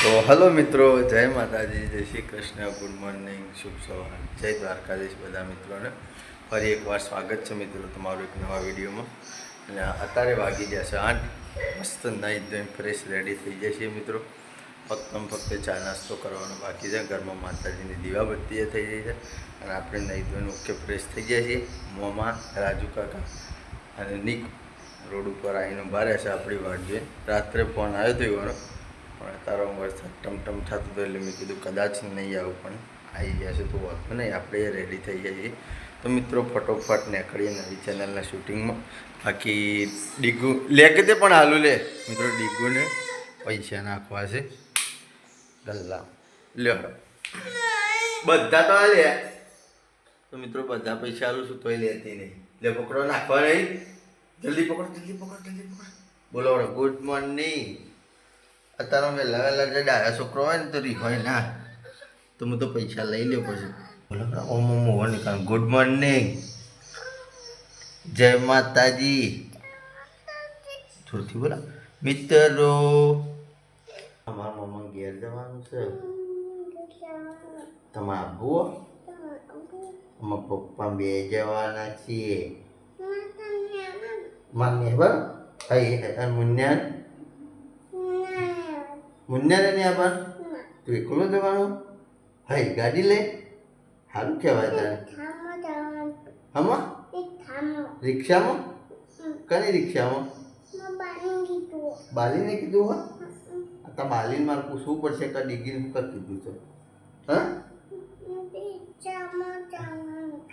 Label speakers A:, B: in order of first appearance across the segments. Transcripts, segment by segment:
A: તો હલો મિત્રો, જય માતાજી, જય શ્રી કૃષ્ણ, ગુડ મોર્નિંગ, શુભ સવાર. જય દ્વારકાધીશ બધા મિત્રોને. ફરી એકવાર સ્વાગત છે મિત્રો તમારું એક નવા વિડીયોમાં. અને અત્યારે વાગી જશે આઠ. મસ્ત નાઈ ધોઈને ફ્રેશ રેડી થઈ જશે મિત્રો. ફક્ત ફક્ત ચા નાસ્તો કરવાનો બાકી છે. ઘરમાં માતાજીની દીવાબત્તી થઈ જાય છે. અને આપણે નહીં ધોઈને ઓકે ફ્રેશ થઈ જાય છીએ. મોમાં, રાજુ કાકા અને નીક રોડ ઉપર આવીને બારે છે આપણી વાટ જોઈએ રાત્રે ફોન આવ્યો હતો એવાનો પણ તારો વરસાદ ટમટમ થતું હતું એટલે મેં કીધું કદાચ નહીં આવું, પણ આવી ગયા છે તો વાંધો નહીં, આપણે રેડી થઈ જઈએ તો મિત્રો, ફટોફટ નીકળીએ નવી ચેનલના શૂટિંગમાં બાકી ડીગુ, લે કે તે પણ હાલું લે. મિત્રો, ડીગુને પૈસા નાખવા છે. ગલ્લા. લ્યો બધા તો લે. તો મિત્રો, બધા પૈસા આલું છું, તોય લેતી નહીં. લે, પકડો, નાખવા નહીં. જલ્દી પકડો જલ્દી પકડો જલ્દી પકડો. બોલો ગુડ મોર્નિંગ અત્યારે વહેલા વહેલા જે ડાયા છોકરો હોય ને તો રી હોય ના. તો હું તો પૈસા લઈ લ્યો પછી. બોલો. ઓમ ઓમ મોહન ગુડ મોર્નિંગ જય માતાજી. જોરથી બોલા. મિત્રો. અમારા મમ્મા ઘેર જવાનું છે. તમે આવો અમારા પપ્પા બે જવાના છીએ. માન્ય બર હા એ મુન્યાન? નહીં આપવાનું તું એકલો જવાનું? હા ગાડી લે. સારું કહેવાય તારે. હમાં રિક્ષામાં? કઈ રિક્ષામાં? બાલીને કીધું હા. આ બાલીને મારે પૂછવું પડશે કે ડિગ્રી શું કીધું છે. હા?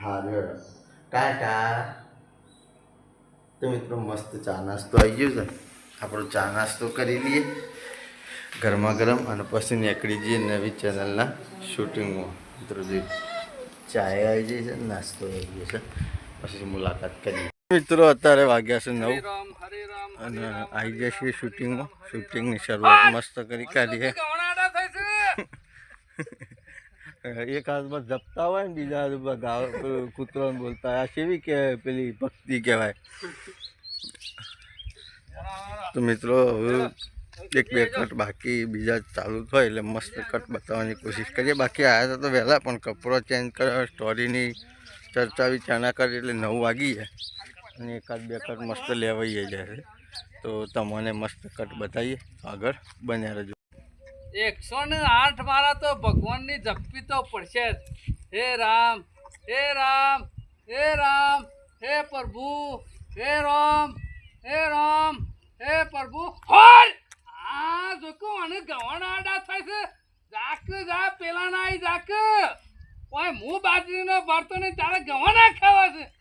A: હા રેડો ટાટા. તો મિત્રો, મસ્ત ચા નાસ્તો આવી ગયો છે. આપણો ચા નાસ્તો કરી લઈએ. ગરમા ગરમ અને પછી નીકળી જઈએ નવી ચેનલના શૂટિંગમાં. મિત્રો ચાય આવી જાય છે, નાસ્તો આવી ગયો છે. પછી મુલાકાત કરીએ. મિત્રો, અત્યારે વાગ્યા છે નવ. અને આવી ગયા છીએ શૂટિંગમાં. શૂટિંગની શરૂઆત મસ્ત કરી કાઢીએ. એક હાથમાં જપતા હોય ને, બીજા હાથમાં ગાવ કૂતરો બોલતા. આ કેવી કે પેલી ભક્તિ કહેવાય? તો મિત્રો, હવે એક બે કટ બાકી બીજા ચાલુ થાય એટલે મસ્ત કટ બતાવવાની કોશિશ કરીએ. બાકી આવ્યા હતા તો વહેલા પણ કપડો ચેન્જ કર્યો સ્ટોરીની ચર્ચા વિચારણા કરી એટલે નવ વાગી જાય અને એકાદ બે કટ મસ્ત લેવાઈએ જ્યારે. તો તમને મસ્ત કટ બતાવીએ. આગળ બન્યા રહેજો.
B: એકસો ને આઠ મારા તો ભગવાનની જપી તો પડશે જ. હે રામ હે રામ હે રામ હે પ્રભુ હે રામ હે રામ હે પ્રભુ. હોલ આ જોકો અને ગવણાડા થાય છે. જાક જા પેલા ના જાક. ઓય હું બાજરીનો ભરતો ને તારે ગવણા ખાવા છે.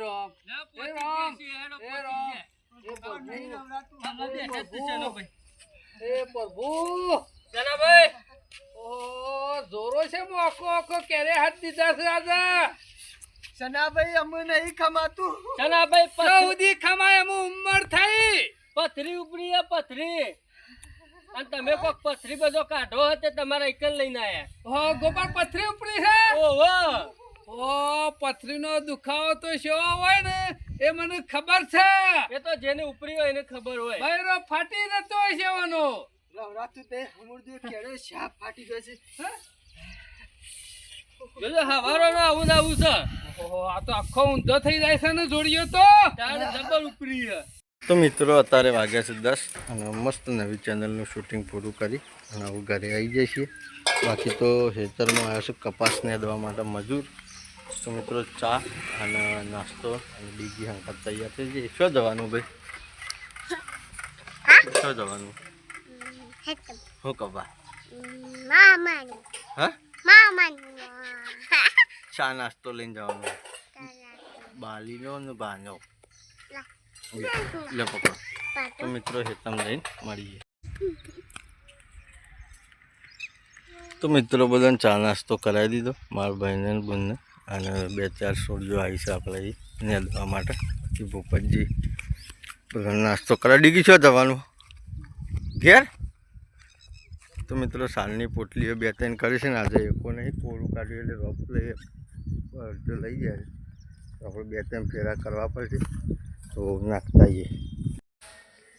B: રામ રામ રામ. પ્રભુ. જનાભાઈ ઓહો જોરો છે મોકો ઓકો કેરે હાથ દીધા છે આજે.
C: સનાભાઈ અમે નહીં ખમાતું.
D: જનાભાઈ
B: સૌદી ખમાય એમ ઉંમર થઈ.
D: પથરી ઉપડી પથરી. અને તમે કોક પથરી બધો કાઢો હતો તમારા એકલ લઈને આયા.
B: હો ગોપાલ પથરી ઉપડી છે
D: ઓહો.
B: ઓ પથરીનો દુખાવો તો શેવો હોય ને એ મને ખબર છે.
D: એ તો જેને ઉપરી હોય એને ખબર હોય.
B: બૈરો ફાટી જતો હોય છે એનો
C: તે હમુરદું કેળે શાપ ફાટી ગયો છે.
D: જોજો હવારો નો આવું ને આવું છે.
B: ઓહો આ તો આખો ઊંધો થઈ જાય છે ને જોડિયો તો.
D: તારે જબર ઉપરી હે.
A: તો મિત્રો અત્યારે વાગ્યા છે દસ. અને મસ્ત નવી ચેનલનું શૂટિંગ પૂરું કરી અને હું ઘરે આવી જઈએ છીએ. બાકી તો ખેતરમાં આવ્યો છું કપાસને દવા માટે મજૂર. તો મિત્રો ચા અને નાસ્તો અને બીજી હંકાત તૈયાર થઈ જઈએ. શું જવાનું ભાઈ? શું જવાનું? હું કપા હા? ચા નાસ્તો લઈને જવાનું. બાલીનો ને બાનો. લે પકડો તો મિત્રો હેતમ લઈને મળીએ. તો મિત્રો બધાને ચા નાસ્તો કરાવી દીધો. મારા ભાઈને બુનને. બંને અને બે ચાર સોડિયો આવી છે આપણે એને દવા માટે. પછી ભૂપતજી બધાને નાસ્તો કરાવી ડીગી છો જવાનું. ઘેર? તો મિત્રો સાલની પોટલીઓ બે ત્રણ કરી છે ને આજે એકો નહીં કોરું કાઢ્યું એટલે રોપ લઈ લઈ જાય આપણે બે ત્રણ ફેરા કરવા પડશે. તો નાખતા આવીએ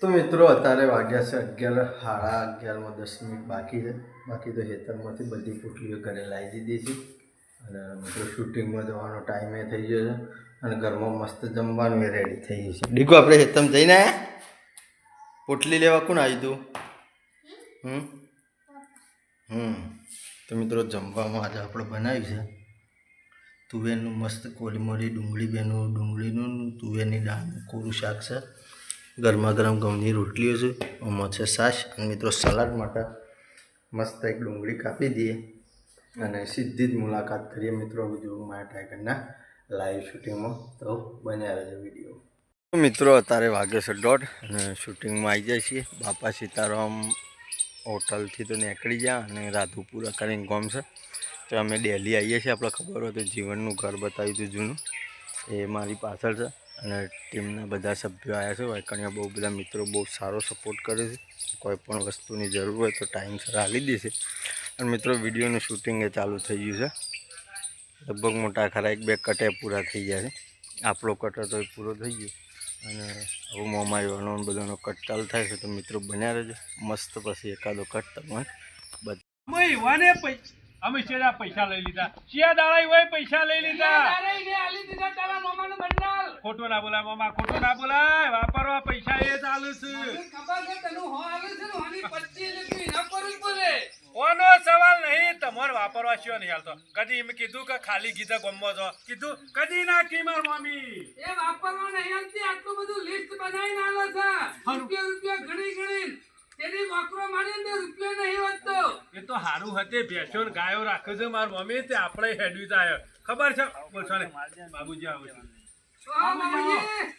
A: તો મિત્રો, અત્યારે વાગ્યા છે અગિયાર, સાડા અગિયારમાં દસ મિનિટ બાકી છે. બાકી તો હેતરમાંથી બધી પોટલીઓ ઘરે લાવી દીધી છે. અને મિત્રો, શૂટિંગમાં જવાનો ટાઈમે થઈ ગયો છે. અને ઘરમાં મસ્ત જમવાનું એ રેડી થઈ ગયું છે. ડીગો, આપણે હેતમ જઈને પોટલી લેવા કોણ આવ્યું તું? હમ? હમ. તો મિત્રો, જમવામાં આજે આપણે બનાવ્યું છે. તુવેરનું મસ્ત કોલીમરી ડુંગળી બેનું, ડુંગળીનું તુવેરની દાળનું કોરું શાક છે. ગરમા ગરમ ઘઉંની રોટલીઓ છે, આમાં છે છાશ. અને મિત્રો સલાડ માટે મસ્ત એક ડુંગળી કાપી દઈએ અને સીધી જ મુલાકાત કરીએ મિત્રો બીજું મારા ટાઈગરના લાઈવ શૂટિંગમાં તો બન્યા રહેજો વીડિયો. મિત્રો અત્યારે વાગે છે દોઢ અને શૂટિંગમાં આવી જાય છીએ. બાપા સીતારામ હોટલથી તો નીકળી જાય અને રાધુપુરા કરીને ગોમ છે. તો અમે ડેલી આવીએ છીએ, આપણે ખબર હોય તો જીવનનું ઘર બતાવ્યું હતું જૂનું. એ મારી પાછળ છે અને ટીમના બધા સભ્યો આવ્યા છે વાયકણીયા બહુ બધા મિત્રો બહુ સારો સપોર્ટ કરે છે. કોઈ પણ વસ્તુની જરૂર હોય તો ટાઈમસર આપી દેશે અને મિત્રો, વિડીયોનું શૂટિંગ એ ચાલુ થઈ ગયું છે. લગભગ મોટા ખરા એક બે કટે પૂરા થઈ ગયા છે. આપણો કટ હતો પૂરો થઈ ગયો. અને હવે મોમાઈવાનો ને બધાનો કટ ચાલુ થાય છે, તો મિત્રો બન્યા રહેજો. મસ્ત પછી એકાદો કટ તમે બધ
E: અમે શેના પૈસા લઈ લીધા. શિયા દાડા હોય પૈસા લઈ લીધા. ખોટું ના બોલાય મામા ખોટું ના બોલાય. વાપરવા પૈસા એ ચાલુ છે. ઓનો સવાલ નહીં તમારે વાપરવા શિયો નહીં હાલતો. કદી એમ કીધું કે ખાલી ગીધા ગમો છો. કીધું કદી ના કીમર મમ્મી
B: એ વાપરવા નહીં આવતી આટલું બધું લિસ્ટ બનાવીને આલે છે. રૂપિયા રૂપિયા ગણી ગણી તેની વાપરવા માની અંદર રૂપિયો નહીં વધતો
E: એ તો હારું હતે, ભેંસો ગાયો રાખે છે માર મમ્મી, તે આપણે હેડવી જાય ખબર છે? બોલશો ને બાબુજી આવું છે
B: આ બાબુજી,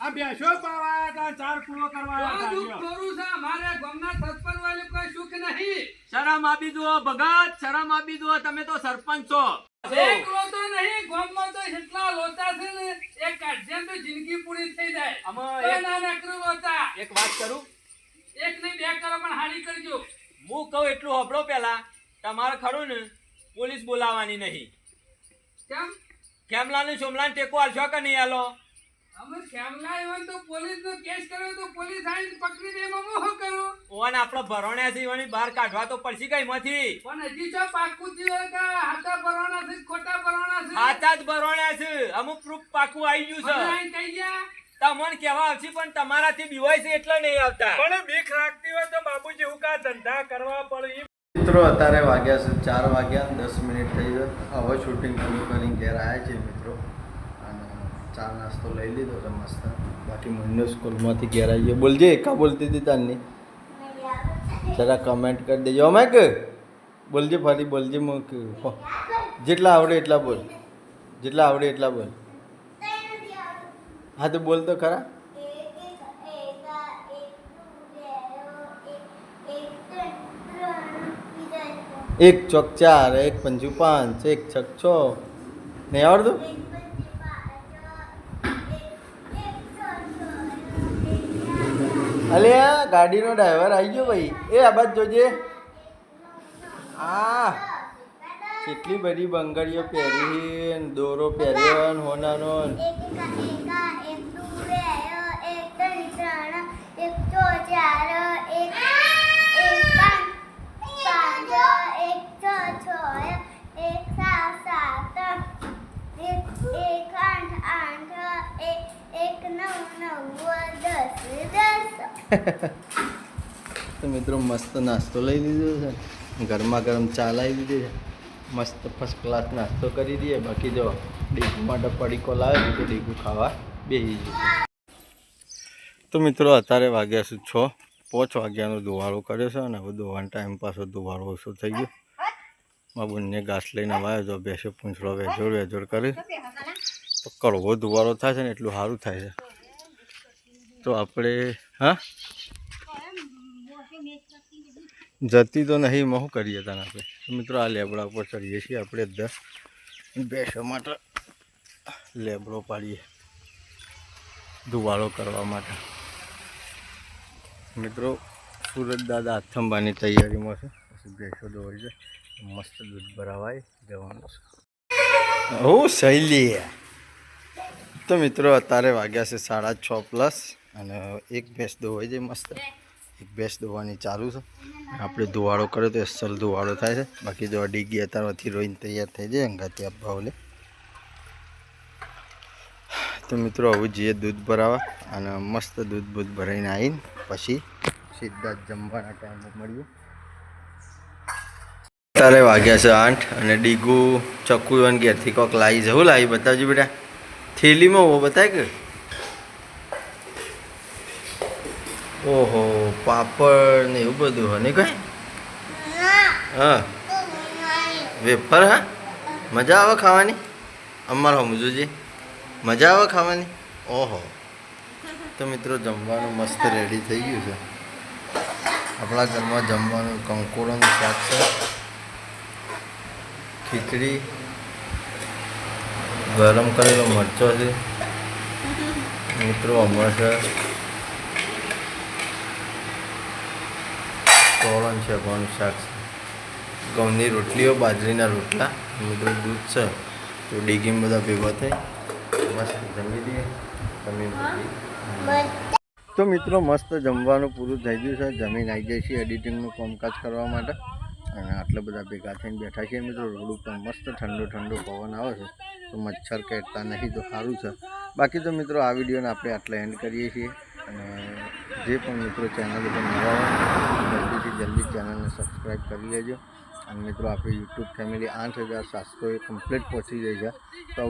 E: આ ભેંસો પાવા હતા ચાર પૂરો કરવા
B: આ
E: આવ્યા
B: દુઃખ
E: હતા.
B: ખોરું છે અમારે ગામના સરપંચ વાળે કોઈ સુખ નહીં.
D: શરમ આપી દો ભગત શરમ આપી દો તમે તો સરપંચ છો.
B: એકલો તો નહીં ગામમાં તો એટલા લોચા છે ને એક કાઢશે તો જિંદગી પૂરી થઈ જાય. તો
D: એક-
B: ના
D: વાત કરું?
B: એક નહીં બે કરો પણ હારી કરજો.
D: હું કહું એટલું હોભળો પેલા તમારે ખરું ને પોલીસ બોલાવવાની નહીં.
B: કેમ?
D: ખેમલા ને સોમલા ટેકો આલશો કે નહીં આલો?
B: અમે શ્યામલા આવ્યા તો પોલીસ નો કેસ કર્યો તો પોલીસ આવીને પકડી દે એમાં હું શું
D: ઓન આપડે ભરોણ્યા છે એવાની બહાર કાઢવા તો પડશે કઈ માંથી
B: પણ હજી તો પાકું થયું કે હાથા ભરવાના છે ખોટા ભરવાના છે.
D: હાથા જ ભરોણ્યા છે. અમુક પ્રૂફ પાકું આવી ગયું છે.
B: કહી ગયા.
D: તમને કેવા આવશે પણ તમારાથી બીવાય છે એટલે નહીં આવતા.
E: પણ બીક રાખતી હોય તો બાબુજી હું કા ધંધા કરવા પડે?
A: મિત્રો અત્યારે વાગ્યા છે, ચાર વાગ્યા, દસ મિનિટ થઈ ગયો. હવે શૂટિંગ પૂરું કરીને ઘેર આવ્યા છે મિત્રો. અને ચા નાસ્તો લઈ લીધો છે મસ્ત. બાકી મહિનો સ્કૂલમાંથી ઘેર આવી ગયો. બોલજે, એકા બોલતી હતી તારની જરા કમેન્ટ કરી દેજો. અમે કે બોલજે ફરી, બોલજે જેટલા આવડે એટલા બોલ. જેટલા આવડે એટલા બોલ. હા, તો બોલ તો ખરા. એક ચોક ચાર, એક પંજુ પાંચ, એક છક છ. નહીં આવડતું? અલે આ ગાડીનો ડ્રાઈવર આવી ગયો ભાઈ. એ આ બાજ જોજે. આ. કેટલી બધી બંગડીઓ પહેરી દોરો પહેર્યો હોનાનો ને. તો મિત્રો મસ્ત નાસ્તો લઈ લીધો છે. ગરમા ગરમ ચા લાવી દીધી છે. મસ્ત ફર્સ્ટ ક્લાસ નાસ્તો કરી દઈએ. બાકી જો ડીગુ માટે પડીકો લાવે તો ડીગુ ખાવા બેસી જઈએ તો મિત્રો અત્યારે વાગ્યા છે છ? પાંચ વાગ્યાનો ધોવાળો કર્યો છે અને હવે ધોવાનો ટાઈમ પાછો ધોવાળો ઓછો થઈ ગયો. મારા બંને ઘાસ લઈને વાયો જો બેસો, પૂંછડો વેજોડ વેજોડ કરે. તો કડવો ધુવાળો થાય છે ને એટલું સારું થાય છે. તો આપણે, હા? જતી તો નહીં એમાં કરીએ તને આપણે? મિત્રો આ લેબડા ઉપર ચડીએ છીએ. આપણે દસ બેસો માટે લેબડો પાડીએ. ધુવાળો કરવા માટે. મિત્રો સુરત દાદા આથંબાની તૈયારીમાં છે. પછી ભેંસો દોરી છે મસ્ત દૂધ ભરાવાય. જવાનું છે. ઓ શૈલી તો મિત્રો, અત્યારે વાગ્યા છે સાડા છ પ્લસ અને એક ભેંસ દોવાઈ જાય મસ્ત. એક ભેંસ દોવાની ચાલુ છે. આપણે ધુવાડો કર્યો તો અસલ ધુવાડો થાય છે. બાકી જો ડીગી અત્યારથી રોઈને તૈયાર થઈ જાય અંગાથી ઓલે તો મિત્રો હવે જઈએ દૂધ ભરાવા અને મસ્ત દૂધ બૂધ ભરાઈને આવીને પછી સીધા જ જમવાના ટાઈમે મળીએ. અત્યારે વાગ્યા છે આઠ અને ડીગુ અને ઘેરથી કોક લાવી જવું લાવી બતાવજો બેટા. થેલીમાં હોવો બતાય કે? ઓહો, પાપડ ને એવું બધું હોય. ને કઈ? હા. વેફર, હા? મજા આવે ખાવાની? અમારે સમજુજી મજા આવે ખાવાની? ઓહો. તો મિત્રો, જમવાનું મસ્ત રેડી થઈ ગયું છે. આપણા ઘરમાં જમવાનું કંકોડોનું શાક છે, ખીચડી, ગરમ કરેલો મરચો છે. મિત્રો હમણાં તોરણ છે ઘઉંનું શાક છે. ઘઉંની રોટલીઓ, બાજરીના રોટલા. મિત્રો, દૂધ છે. તો ડીગીમ બધા ભેગા થઈ મસ્ત જમી દઈએ જમી તો મિત્રો, મસ્ત જમવાનું પૂરું થઈ ગયું છે. જમીન આવી જાય છે એડિટિંગનું કામકાજ કરવા માટે. અને આટલા બધા ભેગા થઈને બેઠા છીએ મિત્રો. રોડ ઉપર મસ્ત ઠંડો ઠંડો પવન આવે છે. તો મચ્છર કહેતા નહીં તો સારું છે. બાકી તો મિત્રો, આ વિડીયોને આપણે આટલા એન્ડ કરીએ છીએ. અને જે પણ મિત્રો ચેનલ ઉપર નવા હોય જલ્દી ચેનલને સબસ્ક્રાઈબ કરી લેજો. અને મિત્રો, આપણી યુટ્યુબ ફેમિલી આઠ હજાર સાતસો એ કમ્પ્લીટ પહોંચી ગઈ છે. તો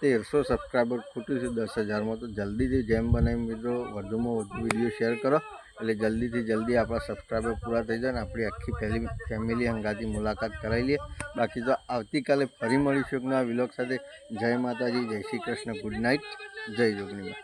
A: તેરસો સબસ્ક્રાઈબર ખોટું છે દસ હજારમાં. તો જલ્દીથી જેમ બને મિત્રો, વધુમાં વધુ વીડિયો શેર કરો. એટલે જલ્દીથી જલ્દી આપણા સબસ્ક્રાઈબર પૂરા થઈ જાય અને આપણી આખી ફેમિલી ફેમિલી અંગાથી મુલાકાત કરાવી લઈએ બાકી તો આવતીકાલે ફરી મળીશું એક નવા વિલોક સાથે. જય માતાજી, જય શ્રી કૃષ્ણ, ગુડ નાઇટ. જય જોગણી